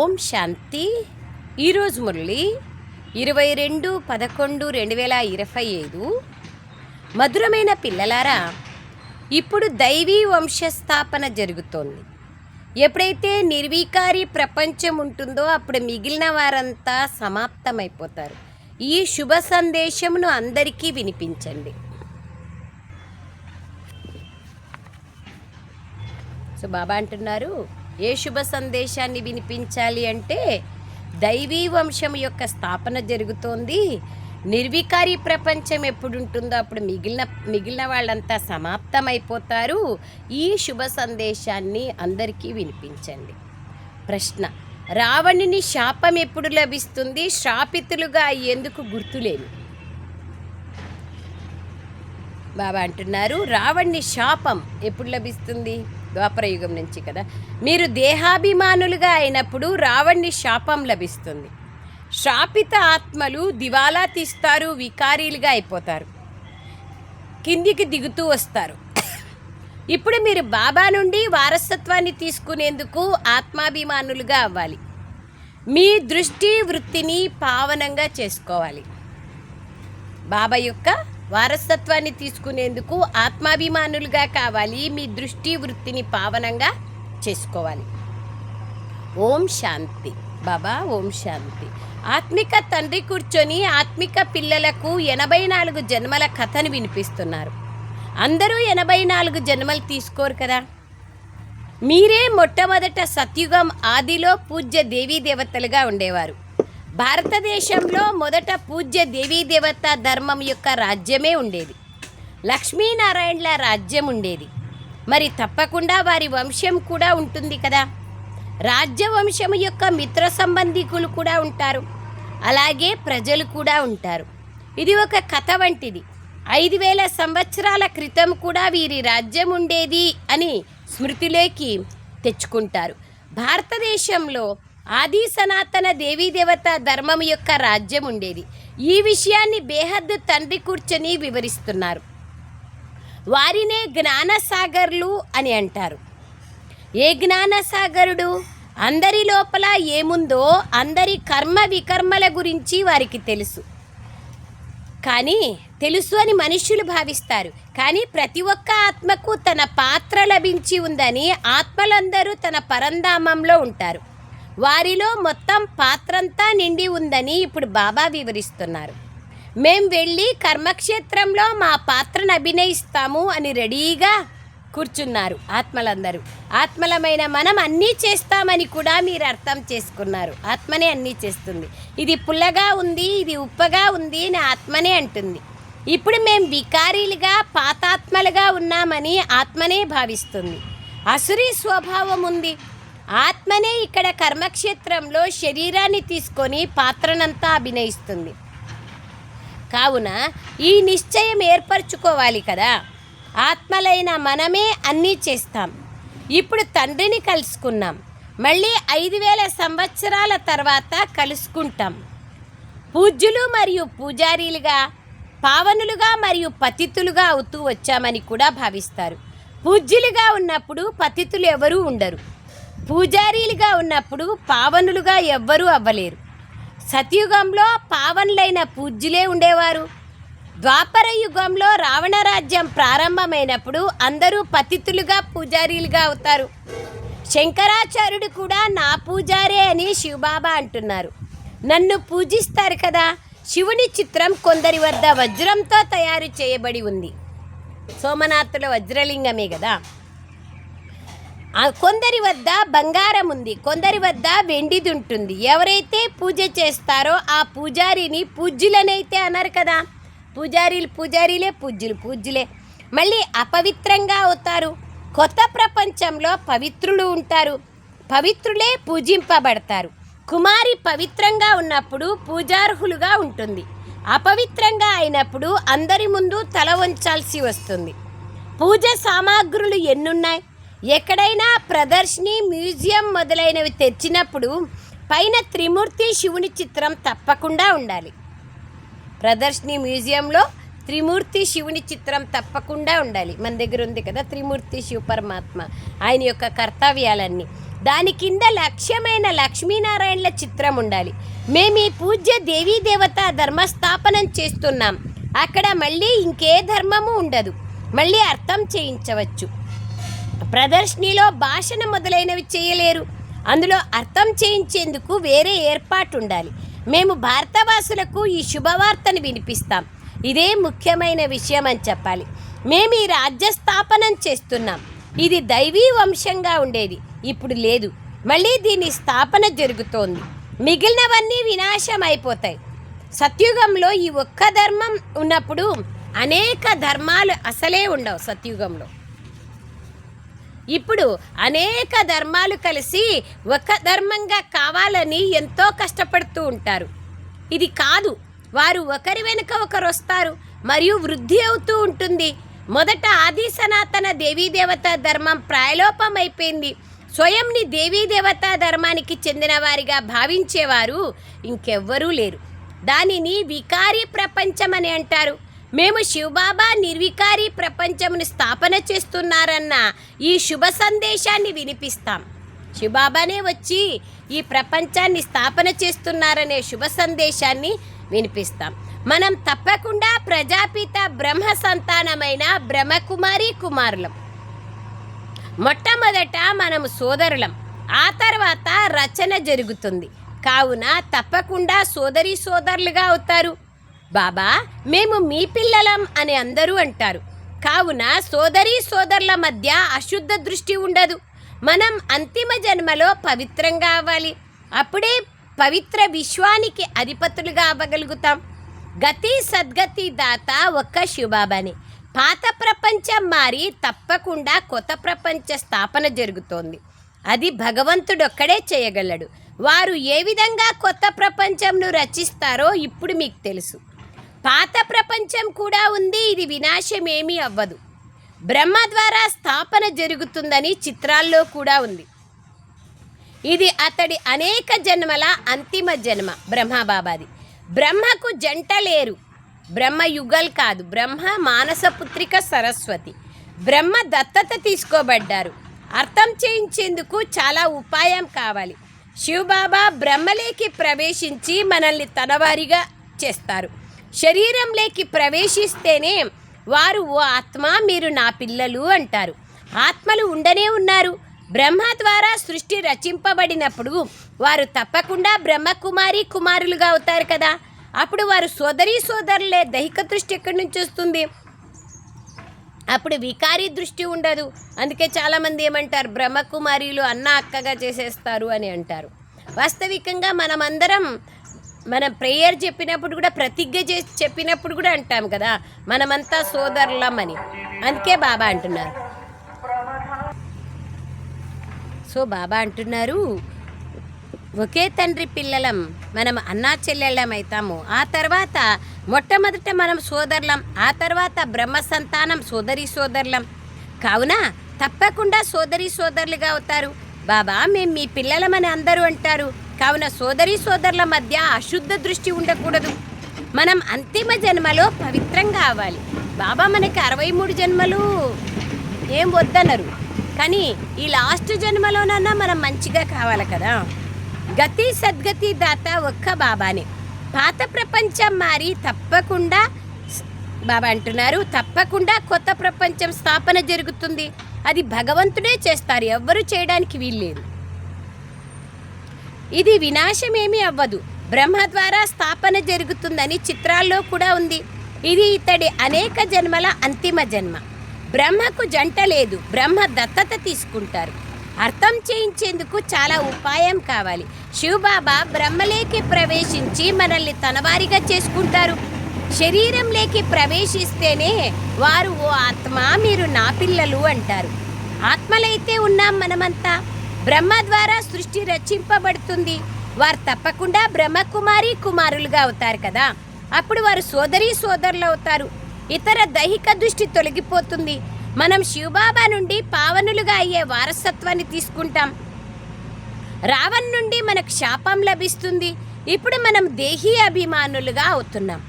ఓం శాంతి. ఈరోజు మురళి ఇరవై రెండు పదకొండు రెండు వేల ఇరవై ఐదు. మధురమైన పిల్లలారా ఇప్పుడు దైవీ వంశస్థాపన జరుగుతోంది. ఎప్పుడైతే నిర్వీకారి ప్రపంచం ఉంటుందో అప్పుడు మిగిలిన వారంతా సమాప్తమైపోతారు. ఈ శుభ సందేశమును అందరికీ వినిపించండి. సో బాబా అంటున్నారు ఏ శుభ సందేశాన్ని వినిపించాలి అంటే దైవీ వంశం యొక్క స్థాపన జరుగుతోంది. నిర్వికారి ప్రపంచం ఎప్పుడు ఉంటుందో అప్పుడు మిగిలిన మిగిలిన వాళ్ళంతా సమాప్తమైపోతారు. ఈ శుభ సందేశాన్ని అందరికీ వినిపించండి. ప్రశ్న రావణుని శాపం ఎప్పుడు లభిస్తుంది? శాపితులుగా అయ్యేందుకు గుర్తులేమి బాబా అంటున్నారు రావణ్ణి శాపం ఎప్పుడు లభిస్తుంది? ద్వాపరయుగం నుంచి కదా. మీరు దేహాభిమానులుగా అయినప్పుడు రావణ్ణి శాపం లభిస్తుంది. శాపిత ఆత్మలు దివాలా తీస్తారు వికారీలుగా అయిపోతారు. కిందికి దిగుతూ వస్తారు. ఇప్పుడు మీరు బాబా నుండి వారసత్వాన్ని తీసుకునేందుకు ఆత్మాభిమానులుగా అవ్వాలి. మీ దృష్టి వృత్తిని పావనంగా చేసుకోవాలి. బాబా యొక్క వారసత్వాన్ని తీసుకునేందుకు ఆత్మాభిమానులుగా కావాలి. మీ దృష్టి వృత్తిని పావనంగా చేసుకోవాలి. ఓం శాంతి. బాబా ఓం శాంతి. ఆత్మిక తండ్రి కూర్చొని ఆత్మిక పిల్లలకు ఎనభై నాలుగు జన్మల కథను వినిపిస్తున్నారు. అందరూ ఎనభై నాలుగు జన్మలు తీసుకోరు కదా? మీరే మొట్టమొదట సత్యుగం ఆదిలో పూజ్య దేవీ దేవతలుగా ఉండేవారు. భారతదేశంలో మొదట పూజ్య దేవీ దేవత ధర్మం యొక్క రాజ్యమే ఉండేది. లక్ష్మీనారాయణల రాజ్యం ఉండేది. మరి తప్పకుండా వారి వంశం కూడా ఉంటుంది కదా. రాజ్యవంశము యొక్క మిత్ర సంబంధికులు కూడా ఉంటారు. అలాగే ప్రజలు కూడా ఉంటారు. ఇది ఒక కథ వంటిది. ఐదు వేల సంవత్సరాల క్రితం కూడా వీరి రాజ్యం ఉండేది అని స్మృతిలోకి తెచ్చుకుంటారు. భారతదేశంలో ఆది సనాతన దేవీదేవత ధర్మం యొక్క రాజ్యం ఉండేది. ఈ విషయాన్ని బేహద్దు తండ్రి కూర్చొని వివరిస్తున్నారు. వారినే జ్ఞానసాగర్లు అని అంటారు. ఏ జ్ఞానసాగరుడు? అందరి లోపల ఏముందో అందరి కర్మ వికర్మల గురించి వారికి తెలుసు. కానీ తెలుసు అని మనుష్యులు భావిస్తారు. కానీ ప్రతి ఒక్క ఆత్మకు తన పాత్ర లభించి ఉందని ఆత్మలందరూ తన పరంధామంలో ఉంటారు. వారిలో మొత్తం పాత్రంతా నిండి ఉందని ఇప్పుడు బాబా వివరిస్తున్నారు. మేం వెళ్ళి కర్మక్షేత్రంలో మా పాత్రను అభినయిస్తాము అని రెడీగా కూర్చున్నారు ఆత్మలందరూ. ఆత్మలమైన మనం అన్నీ చేస్తామని కూడా మీరు అర్థం చేసుకున్నారు. ఆత్మనే అన్నీ చేస్తుంది. ఇది పుల్లగా ఉంది ఇది ఉప్పగా ఉంది అని ఆత్మనే అంటుంది. ఇప్పుడు మేం వికారీలుగా పాతాత్మలుగా ఉన్నామని ఆత్మనే భావిస్తుంది. అసురీ స్వభావం ఉంది. ఆత్మనే ఇక్కడ కర్మక్షేత్రంలో శరీరాన్ని తీసుకొని పాత్రనంతా అభినయిస్తుంది. కావున ఈ నిశ్చయం ఏర్పరచుకోవాలి కదా. ఆత్మలైన మనమే అన్నీ చేస్తాం. ఇప్పుడు తండ్రిని కలుసుకున్నాం. మళ్ళీ ఐదు వేల సంవత్సరాల తర్వాత కలుసుకుంటాం. పూజ్యులు మరియు పూజారీలుగా పావనులుగా మరియు పతితులుగా అవుతూ వచ్చామని కూడా భావిస్తారు. పూజ్యులుగా ఉన్నప్పుడు పతితులు ఎవరూ ఉండరు. పూజారీలుగా ఉన్నప్పుడు పావనులుగా ఎవ్వరూ అవ్వలేరు. సతయుగంలో పావనులైన పూజ్యులే ఉండేవారు. ద్వాపర యుగంలో రావణ రాజ్యం ప్రారంభమైనప్పుడు అందరూ పతితులుగా పూజారీలుగా అవుతారు. శంకరాచార్యుడు కూడా నా పూజారే అని శివబాబా అంటున్నారు. నన్ను పూజిస్తారు కదా శివుని చిత్రం కొందరి వద్ద వజ్రంతో తయారు చేయబడి ఉంది. సోమనాథుల వజ్రలింగమే కదా. కొందరి వద్ద బంగారం ఉంది కొందరి వద్ద వెండిది ఉంటుంది ఎవరైతే పూజ చేస్తారో ఆ పూజారిని పూజ్యులనైతే అన్నారు కదా. పూజారీలు పూజారీలే పూజ్యులు పూజ్యులే. మళ్ళీ అపవిత్రంగా అవుతారు. కొత్త ప్రపంచంలో పవిత్రులు ఉంటారు. పవిత్రులే పూజింపబడతారు. కుమారి పవిత్రంగా ఉన్నప్పుడు పూజార్హులుగా ఉంటుంది. అపవిత్రంగా అయినప్పుడు అందరి ముందు తల వంచాల్సి వస్తుంది. పూజ సామాగ్రులు ఎన్నున్నాయి? ఎక్కడైనా ప్రదర్శిని మ్యూజియం మొదలైనవి తెచ్చినప్పుడు పైన త్రిమూర్తి శివుని చిత్రం తప్పకుండా ఉండాలి. ప్రదర్శిని మ్యూజియంలో త్రిమూర్తి శివుని చిత్రం తప్పకుండా ఉండాలి. మన దగ్గర ఉంది కదా త్రిమూర్తి శివ పరమాత్మ ఆయన యొక్క కర్తవ్యాలన్నీ. దాని కింద లక్ష్యమైన లక్ష్మీనారాయణల చిత్రం ఉండాలి. మేము ఈ పూజ్య దేవీ దేవత ధర్మస్థాపనం చేస్తున్నాం. అక్కడ మళ్ళీ ఇంకే ధర్మము ఉండదు. మళ్ళీ అర్థం చేయించవచ్చు. ప్రదర్శనలో భాషణ మొదలైనవి చేయలేరు. అందులో అర్థం చేయించేందుకు వేరే ఏర్పాటు ఉండాలి మేము భారతవాసులకు ఈ శుభవార్తను వినిపిస్తాం. ఇదే ముఖ్యమైన విషయం అని చెప్పాలి. మేము ఈ రాజ్య స్థాపనం చేస్తున్నాం. ఇది దైవీ వంశంగా ఉండేది. ఇప్పుడు లేదు. మళ్ళీ దీని స్థాపన జరుగుతోంది. మిగిలినవన్నీ వినాశం అయిపోతాయి సత్యుగంలో ఈ ఒక్క ధర్మం ఉన్నప్పుడు అనేక ధర్మాలు అసలే ఉండవు సత్యుగంలో. ఇప్పుడు అనేక ధర్మాలు కలిసి ఒక ధర్మంగా కావాలని ఎంతో కష్టపడుతూ ఉంటారు. ఇది కాదు వారు ఒకరి వెనుక ఒకరు వస్తారు మరియు వృద్ధి అవుతూ ఉంటుంది. మొదట ఆది సనాతన దేవీదేవత ధర్మం ప్రాయలోపం అయిపోయింది స్వయంని దేవీదేవత ధర్మానికి చెందిన వారిగా భావించేవారు ఇంకెవ్వరూ లేరు. దానిని వికారీ ప్రపంచం అని అంటారు. మేము శివబాబా నిర్వికారి ప్రపంచమును స్థాపన చేస్తున్నారన్న ఈ శుభ సందేశాన్ని వినిపిస్తాం. శివబాబానే వచ్చి ఈ ప్రపంచాన్ని స్థాపన చేస్తున్నారనే శుభ సందేశాన్ని వినిపిస్తాం. మనం తప్పకుండా ప్రజాపిత బ్రహ్మ సంతానమైన బ్రహ్మకుమారి కుమారులం. మొట్టమొదట మనము సోదరులం. ఆ తర్వాత రచన జరుగుతుంది. కావున తప్పకుండా సోదరి సోదరులుగా అవుతారు. బాబా మేము మీ పిల్లలం అని అందరూ అంటారు. కావున సోదరీ సోదరుల మధ్య అశుద్ధ దృష్టి ఉండదు. మనం అంతిమ జన్మలో పవిత్రంగా అవ్వాలి అప్పుడే పవిత్ర విశ్వానికి అధిపతులుగా అవ్వగలుగుతాం. గతి సద్గతి దాత ఒక్క శివబాబాని. పాత ప్రపంచం మారి తప్పకుండా కొత్త ప్రపంచ స్థాపన జరుగుతోంది. అది భగవంతుడొక్కడే చేయగలడు. వారు ఏ విధంగా కొత్త ప్రపంచంను రచిస్తారో ఇప్పుడు మీకు తెలుసు. పాత ప్రపంచం కూడా ఉంది ఇది వినాశమేమీ అవ్వదు. బ్రహ్మ ద్వారా స్థాపన జరుగుతుందని చిత్రాల్లో కూడా ఉంది. ఇది అతడి అనేక జన్మల అంతిమ జన్మ బ్రహ్మబాబాది. బ్రహ్మకు జంట లేరు. బ్రహ్మ యుగల్ కాదు బ్రహ్మ మానసపుత్రిక సరస్వతి. బ్రహ్మ దత్తత తీసుకోబడ్డారు. అర్థం చేయించేందుకు చాలా ఉపాయం కావాలి. శివబాబా బ్రహ్మలేకి ప్రవేశించి మనల్ని తనవారిగా చేస్తారు. శరీరంలోకి ప్రవేశిస్తేనే వారు ఓ ఆత్మ మీరు నా పిల్లలు అంటారు. ఆత్మలు ఉండనే ఉన్నారు. బ్రహ్మ ద్వారా సృష్టి రచింపబడినప్పుడు వారు తప్పకుండా బ్రహ్మకుమారి కుమారులుగా అవుతారు కదా. అప్పుడు వారు సోదరి సోదరులే దైహిక దృష్టి ఎక్కడి నుంచి వస్తుంది? అప్పుడు వికారీ దృష్టి ఉండదు. అందుకే చాలామంది ఏమంటారు బ్రహ్మకుమారీలు అన్న అక్కగా చేసేస్తారు అని అంటారు. వాస్తవికంగా మనమందరం మనం ప్రేయర్ చెప్పినప్పుడు కూడా ప్రతిజ్ఞ చేసి చెప్పినప్పుడు కూడా అంటాం కదా మనమంతా సోదరులం అని అందుకే బాబా అంటున్నారు. సో బాబా అంటున్నారు ఒకే తండ్రి పిల్లలం మనం అన్నా చెల్లెళ్ళం అవుతాము ఆ తర్వాత మొట్టమొదట మనం సోదరులం ఆ తర్వాత బ్రహ్మ సంతానం సోదరి సోదరులం. కావున తప్పకుండా సోదరి సోదరులుగా అవుతారు. బాబా మేము మీ పిల్లలమని అందరూ అంటారు. కావున సోదరి సోదరుల మధ్య అశుద్ధ దృష్టి ఉండకూడదు. మనం అంతిమ జన్మలో పవిత్రంగా అవ్వాలి బాబా మనకి అరవై మూడు జన్మలు ఏం వద్దన్నారు కానీ ఈ లాస్ట్ జన్మలోనన్నా మనం మంచిగా కావాలి కదా. గతి సద్గతి దాత ఒక్క బాబానే. పాత ప్రపంచం మారి తప్పకుండా బాబా అంటున్నారు తప్పకుండా కొత్త ప్రపంచం స్థాపన జరుగుతుంది. అది భగవంతుడే చేస్తారు ఎవ్వరూ చేయడానికి వీల్లేదు. ఇది వినాశమేమీ అవ్వదు. బ్రహ్మ ద్వారా స్థాపన జరుగుతుందని చిత్రాల్లో కూడా ఉంది. ఇది ఇతడి అనేక జన్మల అంతిమ జన్మ. బ్రహ్మకు జంట లేదు. బ్రహ్మ దత్తత తీసుకుంటారు. అర్థం చేయించేందుకు చాలా ఉపాయం కావాలి. శివబాబా బ్రహ్మలేకి ప్రవేశించి మనల్ని తనవారిగా చేసుకుంటారు. శరీరంలోకి ప్రవేశిస్తేనే వారు ఓ ఆత్మ మీరు నా పిల్లలు అంటారు. ఆత్మలైతే ఉన్నాం మనమంతా. బ్రహ్మ ద్వారా సృష్టి రచింపబడుతుంది. వారు తప్పకుండా బ్రహ్మకుమారి కుమారులుగా అవుతారు కదా. అప్పుడు వారు సోదరి సోదరులు అవుతారు ఇతర దైహిక దృష్టి తొలగిపోతుంది. మనం శివబాబా నుండి పావనులుగా అయ్యే వారసత్వాన్ని తీసుకుంటాం. రావణ్ నుండి మనకు శాపం లభిస్తుంది. ఇప్పుడు మనం దేహీ అభిమానులుగా అవుతున్నాం.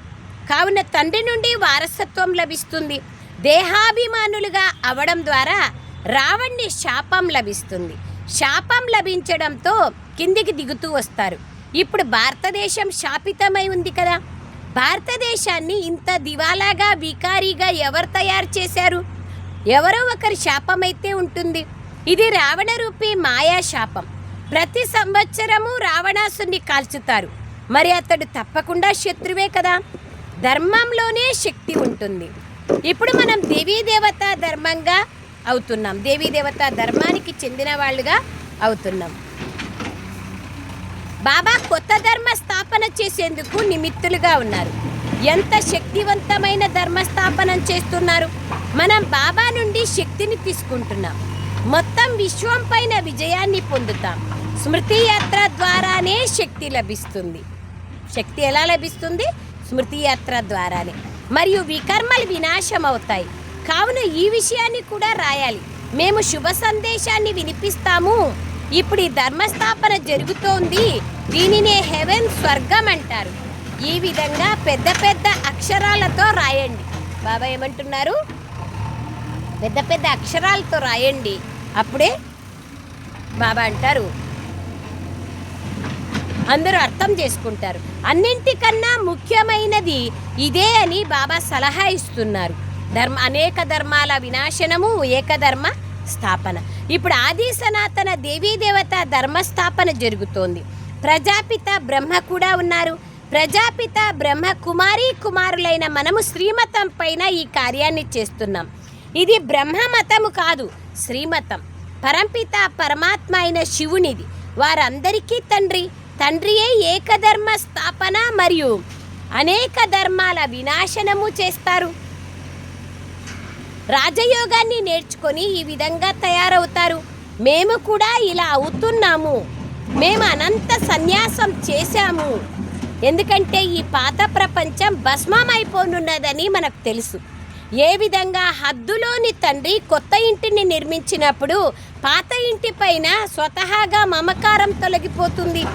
కావున తండ్రి నుండి వారసత్వం లభిస్తుంది. దేహాభిమానులుగా అవడం ద్వారా రావణ్ణి శాపం లభిస్తుంది. శాపం లభించడంతో కిందికి దిగుతూ వస్తారు. ఇప్పుడు భారతదేశం శాపితమై ఉంది కదా. భారతదేశాన్ని ఇంత దివాలాగా వికారీగా ఎవరు తయారు చేశారు? ఎవరో ఒకరి శాపమైతే ఉంటుంది. ఇది రావణ రూపి మాయా శాపం. ప్రతి సంవత్సరము రావణాసుని కాల్చుతారు. మరి అతడు తప్పకుండా శత్రువే కదా. ధర్మంలోనే శక్తి ఉంటుంది. ఇప్పుడు మనం దేవీ దేవత ధర్మంగా అవుతున్నాం. దేవీ దేవత ధర్మానికి చెందిన వాళ్ళుగా అవుతున్నాం. బాబా కొత్త ధర్మ స్థాపన చేసేందుకు నిమిత్తులుగా ఉన్నారు. ఎంత శక్తివంతమైన ధర్మ స్థాపనం చేస్తున్నారు. మనం బాబా నుండి శక్తిని తీసుకుంటున్నాం. మొత్తం విశ్వం పైన విజయాన్ని పొందుతాం. స్మృతి యాత్ర ద్వారానే శక్తి లభిస్తుంది. శక్తి ఎలా లభిస్తుంది? స్మృతి యాత్ర ద్వారానే. మరియు వికర్మలు వినాశం అవుతాయి కావున ఈ విషయాన్ని కూడా రాయాలి. మేము శుభ సందేశాన్ని వినిపిస్తాము. ఇప్పుడు ఈ ధర్మస్థాపన జరుగుతోంది. దీనినే హెవెన్ స్వర్గం అంటారు. ఈ విధంగా పెద్ద పెద్ద అక్షరాలతో రాయండి. బాబా ఏమంటున్నారు? పెద్ద పెద్ద అక్షరాలతో రాయండి. అప్పుడే బాబా అంటారు. అందరూ అర్థం చేసుకుంటారు. అన్నింటికన్నా ముఖ్యమైనది ఇదే అని బాబా సలహా ఇస్తున్నారు. ధర్మ అనేక ధర్మాల వినాశనము ఏకధర్మ స్థాపన. ఇప్పుడు ఆది సనాతన దేవీ దేవత ధర్మస్థాపన జరుగుతోంది. ప్రజాపిత బ్రహ్మ కూడా ఉన్నారు. ప్రజాపిత బ్రహ్మ కుమారి కుమారులైన మనము శ్రీమతం పైన ఈ కార్యాన్ని చేస్తున్నాం. ఇది బ్రహ్మ మతము కాదు శ్రీమతం. పరంపిత పరమాత్మ అయిన శివునిది. వారందరికీ తండ్రి. తండ్రియే ఏకధర్మ స్థాపన మరియు అనేక ధర్మాల వినాశనము చేస్తారు. రాజయోగాన్ని నేర్చుకొని ఈ విధంగా తయారవుతారు. మేము కూడా ఇలా అవుతున్నాము. మేము అనంత సన్యాసం చేశాము. ఎందుకంటే ఈ పాత ప్రపంచం భస్మం అయిపోనున్నదని మనకు తెలుసు. ఏ విధంగా హద్దులోని తండ్రి కొత్త ఇంటిని నిర్మించినప్పుడు పాత ఇంటి పైన స్వతహాగా మమకారం తొలగిపోతుంది.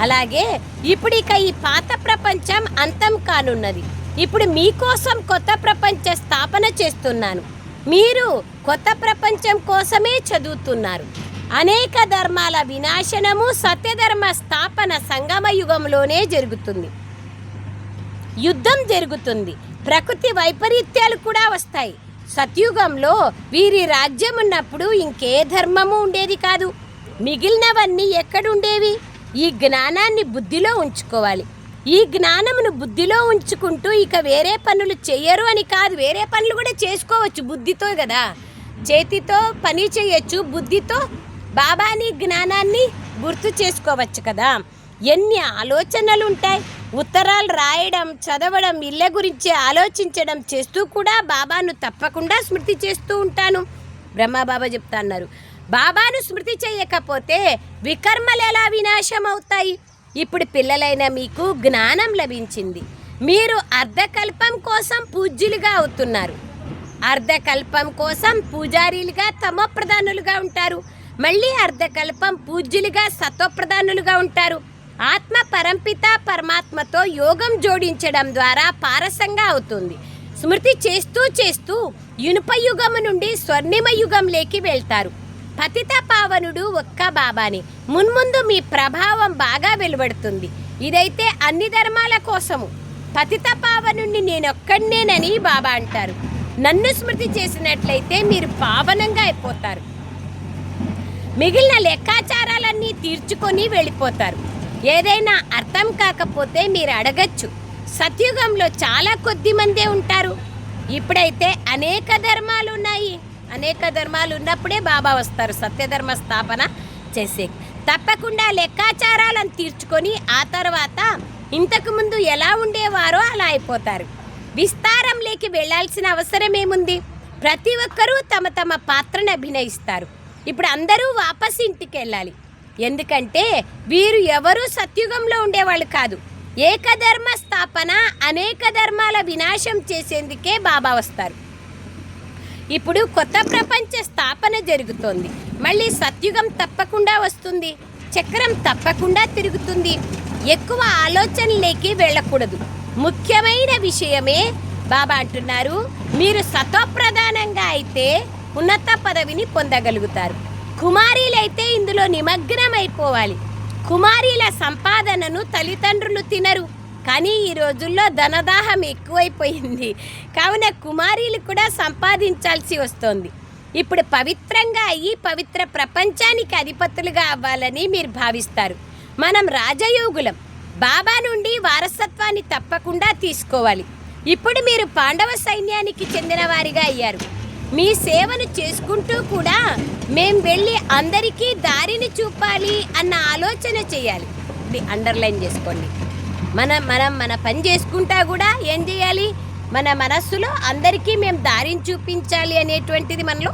అలాగే ఇప్పుడిక ఈ పాత ప్రపంచం అంతం కానున్నది. ఇప్పుడు మీకోసం కొత్త ప్రపంచ స్థాపన చేస్తున్నాను. మీరు కొత్త ప్రపంచం కోసమే చదువుతున్నారు. అనేక ధర్మాల వినాశనము సత్యధర్మ స్థాపన సంగమ యుగంలోనే జరుగుతుంది. యుద్ధం జరుగుతుంది. ప్రకృతి వైపరీత్యాలు కూడా వస్తాయి. సత్యుగంలో వీరి రాజ్యం ఉన్నప్పుడు ఇంకే ధర్మము ఉండేది కాదు. మిగిలినవన్నీ ఎక్కడుండేవి? ఈ జ్ఞానాన్ని బుద్ధిలో ఉంచుకోవాలి. ఈ జ్ఞానమును బుద్ధిలో ఉంచుకుంటూ ఇక వేరే పనులు చేయరు అని కాదు వేరే పనులు కూడా చేసుకోవచ్చు బుద్ధితో కదా. చేతితో పని చేయొచ్చు బుద్ధితో బాబాని జ్ఞానాన్ని గుర్తు చేసుకోవచ్చు కదా. ఎన్ని ఆలోచనలు ఉంటాయి ఉత్తరాలు రాయడం చదవడం ఇళ్ళ గురించి ఆలోచించడం చేస్తూ కూడా బాబాను తప్పకుండా స్మృతి చేస్తూ ఉంటాను. బ్రహ్మబాబా చెప్తా అన్నారు. బాబాను స్మృతి చేయకపోతే వికర్మలు ఎలా వినాశం అవుతాయి ఇప్పుడు పిల్లలైన మీకు జ్ఞానం లభించింది. మీరు అర్ధకల్పం కోసం పూజ్యులుగా అవుతున్నారు. అర్ధకల్పం కోసం పూజారీలుగా తమోప్రధానులుగా ఉంటారు. మళ్ళీ అర్ధకల్పం పూజ్యులుగా సత్వప్రధానులుగా ఉంటారు. ఆత్మ పరంపిత పరమాత్మతో యోగం జోడించడం ద్వారా పారసంగా అవుతుంది. స్మృతి చేస్తూ చేస్తూ ఇనుప యుగం నుండి స్వర్ణిమ యుగంలోకి వెళ్తారు. పతిత పావనుడు ఒక్క బాబాని. మున్ముందు మీ ప్రభావం బాగా వెలువడుతుంది. ఇదైతే అన్ని ధర్మాల కోసము. పతిత పావనుణ్ణి నేనొక్కడినేనని బాబా అంటారు. నన్ను స్మృతి చేసినట్లయితే మీరు పావనంగా అయిపోతారు. మిగిలిన లెక్కాచారాలన్నీ తీర్చుకొని వెళ్ళిపోతారు. ఏదైనా అర్థం కాకపోతే మీరు అడగచ్చు. సత్యుగంలో చాలా కొద్ది మందే ఉంటారు. ఇప్పుడైతే అనేక ధర్మాలు ఉన్నాయి అనేక ధర్మాలు ఉన్నప్పుడే బాబా వస్తారు. సత్యధర్మ స్థాపన చేసే తప్పకుండా లెక్కాచారాలను తీర్చుకొని ఆ తర్వాత ఇంతకు ముందు ఎలా ఉండేవారో అలా అయిపోతారు. విస్తారంలోకి వెళ్ళాల్సిన అవసరం ఏముంది? ప్రతి ఒక్కరూ తమ తమ పాత్రను అభినయిస్తారు. ఇప్పుడు అందరూ వాపస్ ఇంటికి వెళ్ళాలి ఎందుకంటే వీరు ఎవరు సత్యుగంలో ఉండేవాళ్ళు కాదు. ఏకధర్మ స్థాపన అనేక ధర్మాల వినాశం చేసేందుకే బాబా వస్తారు. ఇప్పుడు కొత్త ప్రపంచ స్థాపన జరుగుతోంది. మళ్ళీ సత్యుగం తప్పకుండా వస్తుంది. చక్రం తప్పకుండా తిరుగుతుంది. ఎక్కువ ఆలోచనలేకి వెళ్ళకూడదు. ముఖ్యమైన విషయమే బాబా అంటున్నారు మీరు సతోప్రధానంగా అయితే ఉన్నత పదవిని పొందగలుగుతారు. కుమారీలైతే ఇందులో నిమగ్నమైపోవాలి. కుమారీల సంపాదనను తల్లిదండ్రులు తినరు. కానీ ఈ రోజుల్లో ధనదాహం ఎక్కువైపోయింది. కావున కుమారీలు కూడా సంపాదించాల్సి వస్తోంది. ఇప్పుడు పవిత్రంగా అయ్యి పవిత్ర ప్రపంచానికి అధిపతులుగా అవ్వాలని మీరు భావిస్తారు. మనం రాజయోగులం. బాబా నుండి వారసత్వాన్ని తప్పకుండా తీసుకోవాలి. ఇప్పుడు మీరు పాండవ సైన్యానికి చెందిన వారిగా అయ్యారు. మీ సేవను చేసుకుంటూ కూడా మేం వెళ్ళి అందరికీ దారిని చూపాలి అన్న ఆలోచన చేయాలి. ఇది అండర్లైన్ చేసుకోండి. మనం మనం మన పని చేసుకుంటా కూడా ఏం చేయాలి? మన మనస్సులో అందరికీ మేము దారిని చూపించాలి అనేటువంటిది మనలో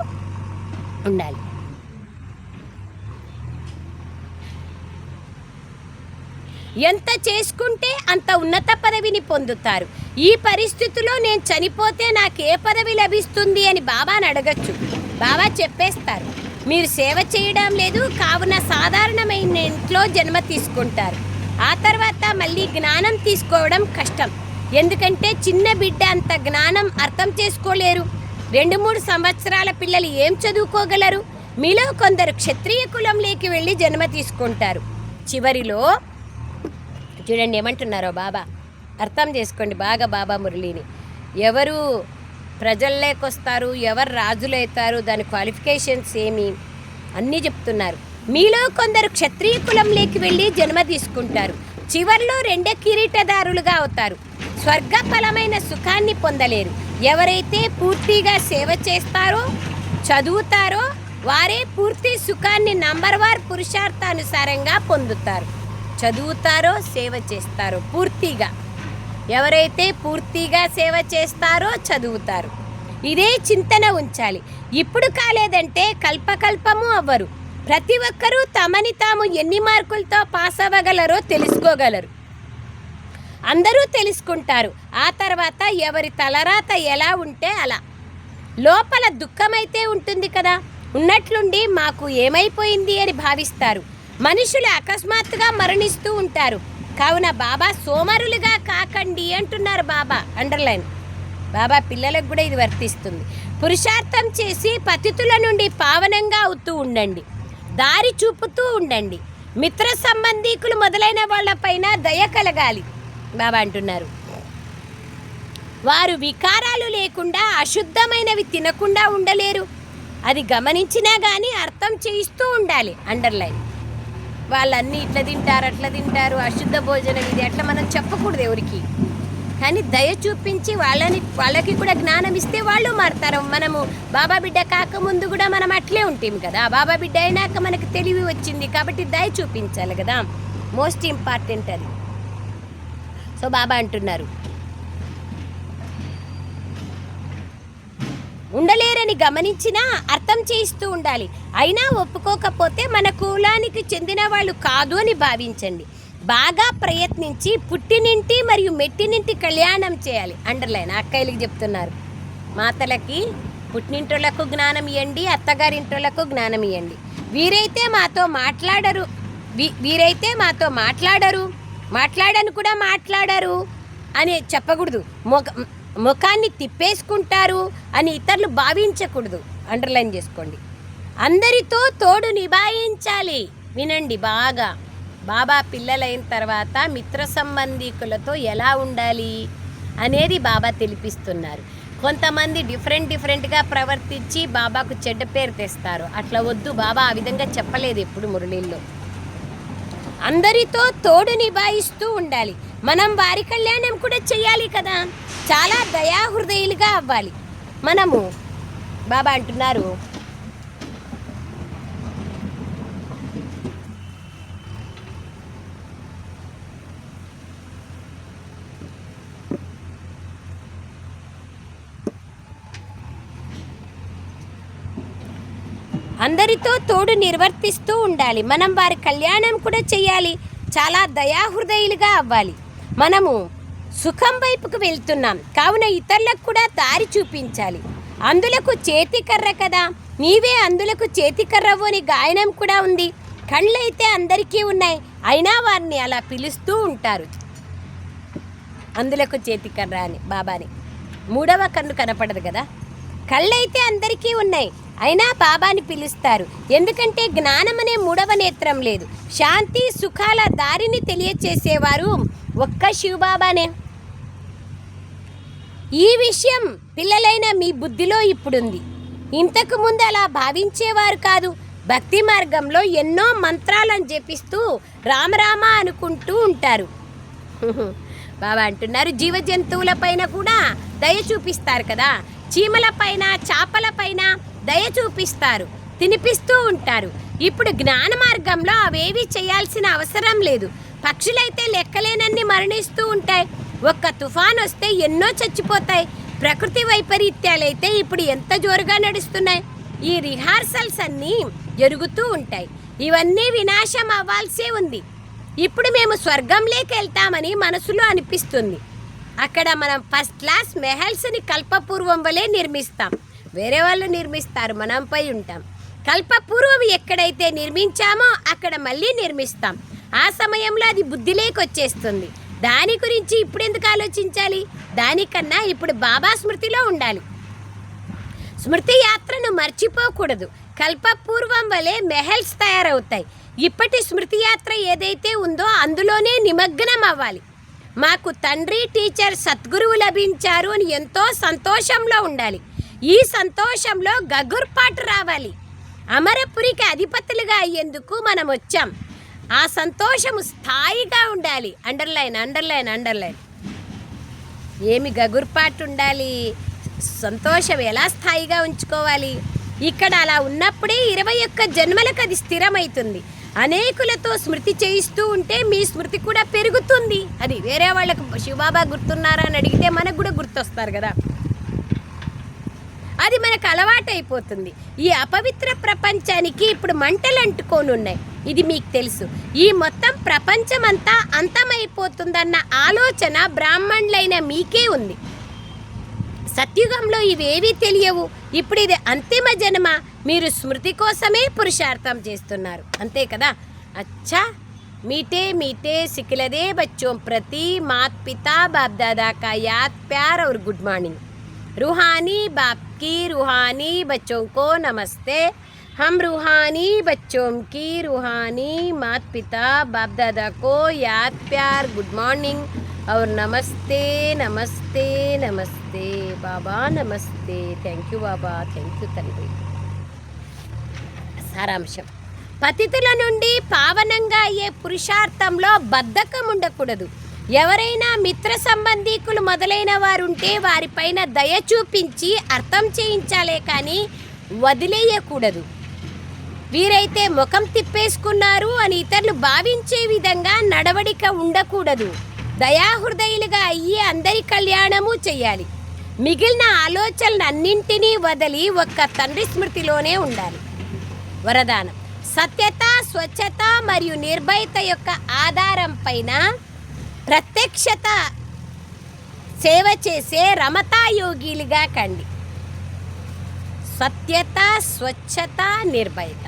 ఉండాలి. ఎంత చేసుకుంటే అంత ఉన్నత పదవిని పొందుతారు. ఈ పరిస్థితిలో నేను చనిపోతే నాకు ఏ పదవి లభిస్తుంది అని బాబాని అడగచ్చు. బాబా చెప్పేస్తారు. మీరు సేవ చేయడం లేదు కావున సాధారణమైన ఇంట్లో జన్మ తీసుకుంటారు. ఆ తర్వాత మళ్ళీ జ్ఞానం తీసుకోవడం కష్టం. ఎందుకంటే చిన్న బిడ్డ అంత జ్ఞానం అర్థం చేసుకోలేరు. రెండు మూడు సంవత్సరాల పిల్లలు ఏం చదువుకోగలరు? మీలో కొందరు క్షత్రియ కులంలోకి వెళ్ళి జన్మ తీసుకుంటారు. చివరిలో చూడండి ఏమంటున్నారో బాబా. అర్థం చేసుకోండి బాగా బాబా మురళిని. ఎవరు ప్రజల్లోకి వస్తారు? ఎవరు రాజులు అవుతారు దాని క్వాలిఫికేషన్స్ ఏమి? అన్నీ చెప్తున్నారు. మీలో కొందరు క్షత్రియ కులంలోకి వెళ్ళి జన్మ తీసుకుంటారు. చివర్లో రెండే కిరీటదారులుగా అవుతారు. స్వర్గఫలమైన సుఖాన్ని పొందలేరు. ఎవరైతే పూర్తిగా సేవ చేస్తారో చదువుతారో వారే పూర్తి సుఖాన్ని నంబర్ వార్ పురుషార్థానుసారంగా పొందుతారు. చదువుతారో సేవ చేస్తారో పూర్తిగా. ఎవరైతే పూర్తిగా సేవ చేస్తారో చదువుతారు. ఇదే చింతన ఉంచాలి. ఇప్పుడు కాలేదంటే కల్పకల్పము అవ్వరు. ప్రతి ఒక్కరూ తమని తాము ఎన్ని మార్కులతో పాస్ అవ్వగలరో తెలుసుకోగలరు. అందరూ తెలుసుకుంటారు. ఆ తర్వాత ఎవరి తలరాత ఎలా ఉంటే అలా. లోపల దుఃఖమైతే ఉంటుంది కదా. ఉన్నట్లుండి మాకు ఏమైపోయింది అని భావిస్తారు. మనుషులు అకస్మాత్తుగా మరణిస్తూ ఉంటారు. కావున బాబా సోమరులుగా కాకండి అంటున్నారు బాబా. అండర్లైన్. బాబా పిల్లలకు కూడా ఇది వర్తిస్తుంది. పురుషార్థం చేసి పతితుల నుండి పావనంగా అవుతూ ఉండండి. దారి చూపుతూ ఉండండి. మిత్ర సంబంధీకులు మొదలైన వాళ్ళపైన దయ కలగాలి బాబా అంటున్నారు. వారు వికారాలు లేకుండా అశుద్ధమైనవి తినకుండా ఉండలేరు. అది గమనించినా కానీ అర్థం చేయిస్తూ ఉండాలి అండర్లైన్. వాళ్ళన్నీ ఇట్లా తింటారు అట్లా తింటారు అశుద్ధ భోజనం ఇది అట్లా మనం చెప్పకూడదు ఎవరికి. కానీ దయ చూపించి వాళ్ళని వాళ్ళకి కూడా జ్ఞానం ఇస్తే వాళ్ళు మారుతారు. మనము బాబా బిడ్డ కాకముందు కూడా మనం అట్లే ఉంటాం కదా. బాబా బిడ్డ అయినాక మనకు తెలివి వచ్చింది కాబట్టి దయ చూపించాలి కదా. మోస్ట్ ఇంపార్టెంట్ అది. సో బాబా అంటున్నారు. ఉండలేరని గమనించినా అర్థం చేయిస్తూ ఉండాలి. అయినా ఒప్పుకోకపోతే మన కులానికి చెందిన వాళ్ళు కాదు అని భావించండి. బాగా ప్రయత్నించి పుట్టినింటి మరియు మెట్టినింటి కళ్యాణం చేయాలి. అండర్లైన్ అక్కయ్యలకి చెప్తున్నారు. మాతలకి పుట్టినింటోళ్ళకు జ్ఞానం ఇవ్వండి అత్తగారింటోళ్ళకు జ్ఞానం ఇవ్వండి వీరైతే మాతో మాట్లాడరు. వీ- వీరైతే మాతో మాట్లాడరు. మాట్లాడని కూడా మాట్లాడరు అని చెప్పకూడదు. ముఖ ముఖాన్ని తిప్పేసుకుంటారు అని ఇతరులు భావించకూడదు. అండర్లైన్ చేసుకోండి. అందరితో తోడు నిభాయించాలి. వినండి బాగా. బాబా పిల్లలైన తర్వాత మిత్ర సంబంధికులతో ఎలా ఉండాలి అనేది బాబా తెలిపిస్తున్నారు. కొంతమంది డిఫరెంట్ డిఫరెంట్గా ప్రవర్తించి బాబాకు చెడ్డ పేరు తెస్తారు. అట్లా వద్దు బాబా ఆ విధంగా చెప్పలేదు ఎప్పుడు మురళీల్లో. అందరితో తోడు నిభాయిస్తూ ఉండాలి. మనం వారి కళ్యాణం కూడా చేయాలి కదా. చాలా దయాహృదయులుగా అవ్వాలి. మనము బాబా అంటున్నారు అందరితో తోడు నిర్వర్తిస్తూ ఉండాలి. మనం వారి కళ్యాణం కూడా చేయాలి చాలా దయాహృదయులుగా అవ్వాలి. మనము సుఖం వైపుకు వెళ్తున్నాం. కావున ఇతరులకు కూడా దారి చూపించాలి. అందులకు చేతికర్ర కదా. నీవే అందులకు చేతికర్రవు అని గాయనం కూడా ఉంది. కళ్ళైతే అందరికీ ఉన్నాయి. అయినా వారిని అలా పిలుస్తూ ఉంటారు. అందులకు చేతికర్ర అని బాబాని మూడవ కన్ను కనపడదు కదా. కళ్ళైతే అందరికీ ఉన్నాయి. అయినా బాబాని పిలుస్తారు. ఎందుకంటే జ్ఞానం అనే మూడవ నేత్రం లేదు. శాంతి సుఖాల దారిని తెలియచేసేవారు ఒక్క శివబాబానే. ఈ విషయం పిల్లలైన మీ బుద్ధిలో ఇప్పుడుంది. ఇంతకు ముందు అలా భావించేవారు కాదు. భక్తి మార్గంలో ఎన్నో మంత్రాలను జపిస్తూ రామరామ అనుకుంటూ ఉంటారు. బాబా అంటున్నారు జీవ జంతువుల పైన కూడా దయ చూపిస్తారు కదా. చీమల పైన చాపల పైన దయ చూపిస్తారు. తినిపిస్తూ ఉంటారు. ఇప్పుడు జ్ఞాన మార్గంలో అవేవి చేయాల్సిన అవసరం లేదు. పక్షులైతే లెక్కలేనన్ని మరణిస్తూ ఉంటాయి. ఒక్క తుఫాన్ వస్తే ఎన్నో చచ్చిపోతాయి. ప్రకృతి వైపరీత్యాలైతే ఇప్పుడు ఎంత జోరుగా నడుస్తున్నాయి. ఈ రిహార్సల్స్ అన్నీ జరుగుతూ ఉంటాయి. ఇవన్నీ వినాశం అవ్వాల్సే ఉంది. ఇప్పుడు మేము స్వర్గంలోకి వెళ్తామని మనసులో అనిపిస్తుంది. అక్కడ మనం ఫస్ట్ క్లాస్ మెహల్స్ని కల్పపూర్వం వలె నిర్మిస్తాం. వేరే వాళ్ళు నిర్మిస్తారు మనంపై ఉంటాం. కల్పపూర్వం ఎక్కడైతే నిర్మించామో అక్కడ మళ్ళీ నిర్మిస్తాం. ఆ సమయంలో అది బుద్ధిలోకి వచ్చేస్తుంది దాని గురించి ఇప్పుడు ఎందుకు ఆలోచించాలి? దానికన్నా ఇప్పుడు బాబా స్మృతిలో ఉండాలి. స్మృతి యాత్రను మర్చిపోకూడదు. కల్పపూర్వం వలె మెహల్స్ తయారవుతాయి. ఇప్పటి స్మృతి యాత్ర ఏదైతే ఉందో అందులోనే నిమగ్నం అవ్వాలి. మాకు తండ్రి టీచర్ సద్గురువు లభించారు అని ఎంతో సంతోషంలో ఉండాలి. ఈ సంతోషంలో గగుర్పాటు రావాలి. అమరపురికి అధిపతులుగా అయ్యేందుకు మనం వచ్చాం. ఆ సంతోషము స్థాయిగా ఉండాలి. Underline underline underline. ఏమి గగుర్పాటు ఉండాలి? సంతోషం ఎలా స్థాయిగా ఉంచుకోవాలి? ఇక్కడ అలా ఉన్నప్పుడే ఇరవై ఒక్క జన్మలకు అది స్థిరమవుతుంది. అనేకులతో స్మృతి చేయిస్తూ ఉంటే మీ స్మృతి కూడా పెరుగుతుంది. అది వేరే వాళ్ళకు శివబాబా గుర్తున్నారా అని అడిగితే మనకు కూడా గుర్తొస్తారు కదా. అది మనకు అలవాటైపోతుంది. ఈ అపవిత్ర ప్రపంచానికి ఇప్పుడు మంటలు అంటుకొని ఉన్నాయి ఇది మీకు తెలుసు. ఈ మొత్తం ప్రపంచమంతా అంతమైపోతుందన్న ఆలోచన బ్రాహ్మణులైన మీకే ఉంది. సత్యుగంలో ఇవేవీ తెలియవు ఇప్పుడు ఇది అంతిమ జన్మ మీరు స్మృతి కోసమే పురుషార్థం చేస్తున్నారు అంతే కదా అచ్చా మీటే మీటే సికిలదే బచ్చోं ప్రతి మాత్ పితా బాప్ దాదా కా యాద్ ప్యార్ और गुड मॉर्निंग रूहानी बाप की रूहानी बच्चों को नमस्ते हम रूहानी बच्चों की रूहानी मात पिता बाप दादा को याद प्यार गुड मॉर्निंग और नमस्ते नमस्ते नमस्ते बाबा नमस्ते thank you Baba thank you తండ్రి సారాంశం పతితుల నుండి పావనంగా అయ్యే పురుషార్థంలో బద్ధకం ఉండకూడదు ఎవరైనా మిత్ర సంబంధీకులు మొదలైన వారు ఉంటే వారిపైన దయ చూపించి అర్థం చేయించాలే కానీ వదిలేయకూడదు వీరైతే ముఖం తిప్పేసుకున్నారు అని ఇతరులు భావించే విధంగా నడవడిక ఉండకూడదు దయాహృదయులుగా అయ్యి అందరి కళ్యాణము చేయాలి మిగిలిన ఆలోచనలన్నింటినీ వదిలి ఒక్క తండ్రి స్మృతిలోనే ఉండాలి. వరదానం. సత్యత స్వచ్ఛత మరియు నిర్భయత యొక్క ఆధారం పైన ప్రత్యక్షత సేవ చేసే రమతాయోగిలుగా కండి. సత్యత స్వచ్ఛత నిర్భయత.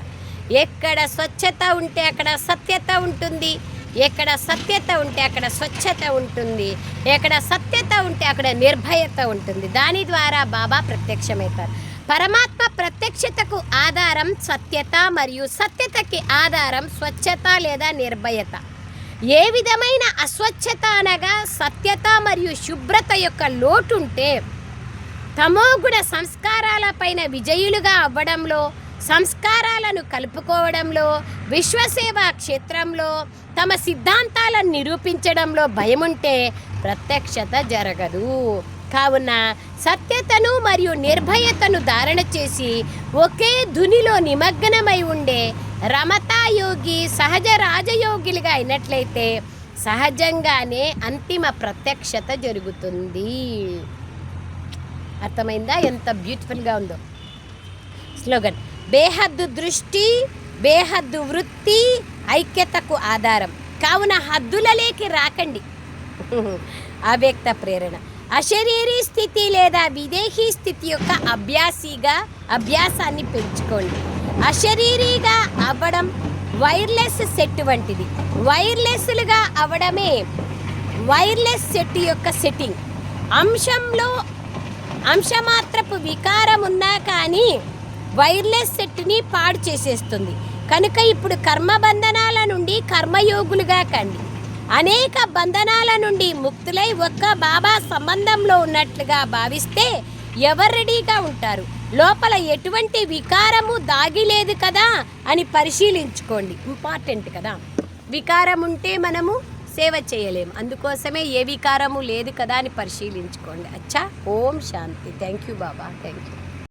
ఎక్కడ స్వచ్ఛత ఉంటే అక్కడ సత్యత ఉంటుంది. ఎక్కడ సత్యత ఉంటే అక్కడ స్వచ్ఛత ఉంటుంది. ఎక్కడ సత్యత ఉంటే అక్కడ నిర్భయత ఉంటుంది. దాని ద్వారా బాబా ప్రత్యక్షమవుతారు. పరమాత్మ ప్రత్యక్షతకు ఆధారం సత్యత మరియు సత్యతకి ఆధారం స్వచ్ఛత లేదా నిర్భయత. ఏ విధమైన అస్వచ్ఛత అనగా సత్యత మరియు శుభ్రత యొక్క లోటుంటే తమోగుణ సంస్కారాలపైన విజయులుగా అవ్వడంలో సంస్కారాలను కలుపుకోవడంలో విశ్వసేవా క్షేత్రంలో తమ సిద్ధాంతాలను నిరూపించడంలో భయముంటే ప్రత్యక్షత జరగదు. కావున సత్యతను మరియు నిర్భయతను ధారణ చేసి ఒకే ధునిలో నిమగ్నమై ఉండే రమతాయోగి సహజ రాజయోగిలుగా అయినట్లయితే సహజంగానే అంతిమ ప్రత్యక్షత జరుగుతుంది. అర్థమైందా? ఎంత బ్యూటిఫుల్గా ఉందో. స్లోగన్ బేహద్దు దృష్టి బేహద్దు వృత్తి ఐక్యతకు ఆధారం. కావున హద్దులలేకి రాకండి. అవ్యక్త ప్రేరణ. అశరీరీ స్థితి లేదా విదేహీ స్థితి యొక్క అభ్యాసిగా అభ్యాసాన్ని పెంచుకోండి. అశరీరీగా అవ్వడం వైర్లెస్ సెట్ వంటిది. వైర్లెస్లుగా అవ్వడమే వైర్లెస్ సెట్ యొక్క సెట్టింగ్. అంశంలో అంశమాత్రపు వికారం ఉన్నా కానీ వైర్లెస్ సెట్ని పాడు చేసేస్తుంది. కనుక ఇప్పుడు కర్మ బంధనాల నుండి కర్మయోగులుగా కండి. అనేక బంధనాల నుండి ముక్తులై ఒక్క బాబా సంబంధంలో ఉన్నట్లుగా భావిస్తే ఎవరు రెడీగా ఉంటారు? లోపల ఎటువంటి వికారము దాగిలేదు కదా అని పరిశీలించుకోండి. ఇంపార్టెంట్ కదా. వికారం ఉంటే మనము సేవ చేయలేము అందుకోసమే ఏ వికారము లేదు కదా అని పరిశీలించుకోండి. అచ్చా! ఓం శాంతి. Thank you Baba. Thank you